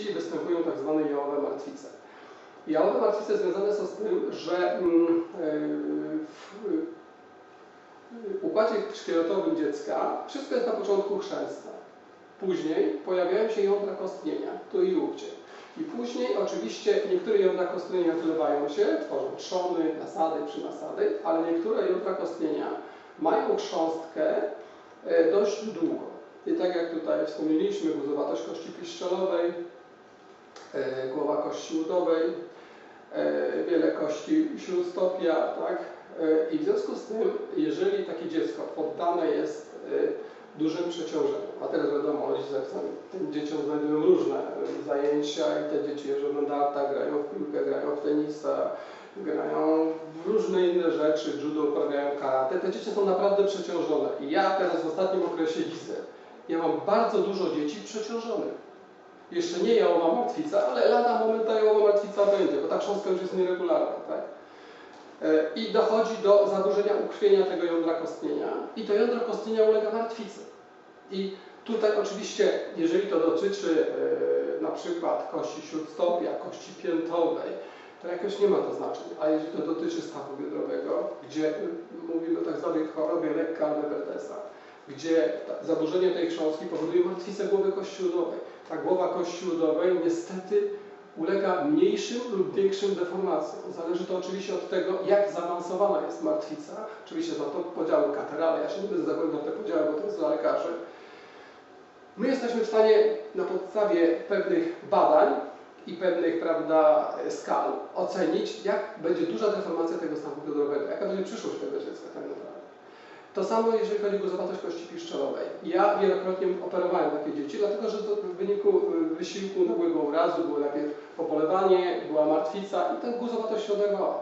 występują tak zwane jałowe martwice. Jałowe martwice związane są z tym, że mm, e, w w układzie szkieletowym dziecka wszystko jest na początku chrzęstne. Później pojawiają się jądra kostnienia, tu i ówdzie. I później oczywiście niektóre jądra kostnienia zlewają się, tworzą trzony, nasady, przynasady, ale niektóre jądra kostnienia mają chrząstkę e, dość długo. I tak jak tutaj wspomnieliśmy, guzowatość kości piszczelowej, e, głowa kości udowej, e, wiele kości śródstopia, tak? E, I w związku z tym, jeżeli takie dziecko poddane jest e, dużym przeciążeniu, a teraz wiadomo, rodzice tym dzieciom znajdują różne e, zajęcia i te dzieci jeżdżą na darta, grają w piłkę, grają w tenisa, grają w różne inne rzeczy, judo, uprawiają karate. Te dzieci są naprawdę przeciążone. I ja teraz w ostatnim okresie widzę, ja mam bardzo dużo dzieci przeciążonych. Jeszcze nie jałowa martwica, ale lada moment ta jałowa martwica będzie, bo ta chrząstka już jest nieregularna, tak? E, I dochodzi do zaburzenia ukrwienia tego jądra kostnienia i to jądro kostnienia ulega martwicy. I tutaj oczywiście, jeżeli to dotyczy e, na przykład kości śródstopia, kości piętowej, to jakoś nie ma to znaczenia. A jeżeli to dotyczy stawu biodrowego, gdzie mówimy o tak zwanej chorobie lekka Albertesa, gdzie zaburzenie tej chrząstki powoduje martwicę głowy kości udowej. Ta głowa kości udowej niestety ulega mniejszym lub większym deformacjom. Zależy to oczywiście od tego, jak zaawansowana jest martwica. Oczywiście są to podziały katerale, ja się nie będę zagłębiał te podziały, bo to jest dla lekarzy. My jesteśmy w stanie na podstawie pewnych badań i pewnych prawda, skal ocenić, jak będzie duża deformacja tego stawu biodrowego, jaka będzie przyszłość tego dziecka tak naprawdę. To samo jeżeli chodzi o guzowatość kości piszczelowej. Ja wielokrotnie operowałem takie dzieci, dlatego że w wyniku y, wysiłku nagłego urazu było najpierw popolewanie, była martwica i ta guzowatość się oderwała.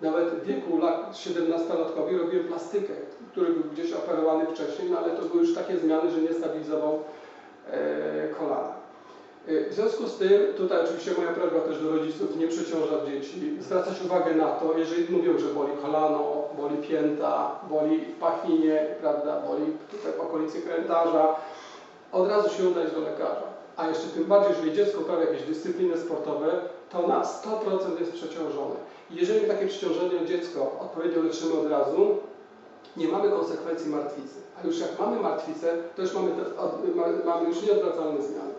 Nawet w wieku lat 17-latkowi robiłem plastykę, który był gdzieś operowany wcześniej, no ale to były już takie zmiany, że nie stabilizował e, kolana. W związku z tym, tutaj oczywiście moja prośba też do rodziców, nie przeciążać dzieci, zwracać uwagę na to, jeżeli mówią, że boli kolano, boli pięta, boli w pachninie, prawda, boli tutaj w okolicy krętarza, od razu się udać do lekarza. A jeszcze tym bardziej, jeżeli dziecko uprawia jakieś dyscypliny sportowe, to na 100% jest przeciążone. Jeżeli takie przeciążone dziecko odpowiednio leczymy od razu, nie mamy konsekwencji martwicy. A już jak mamy martwicę, to już mamy, mamy już nieodwracalne zmiany.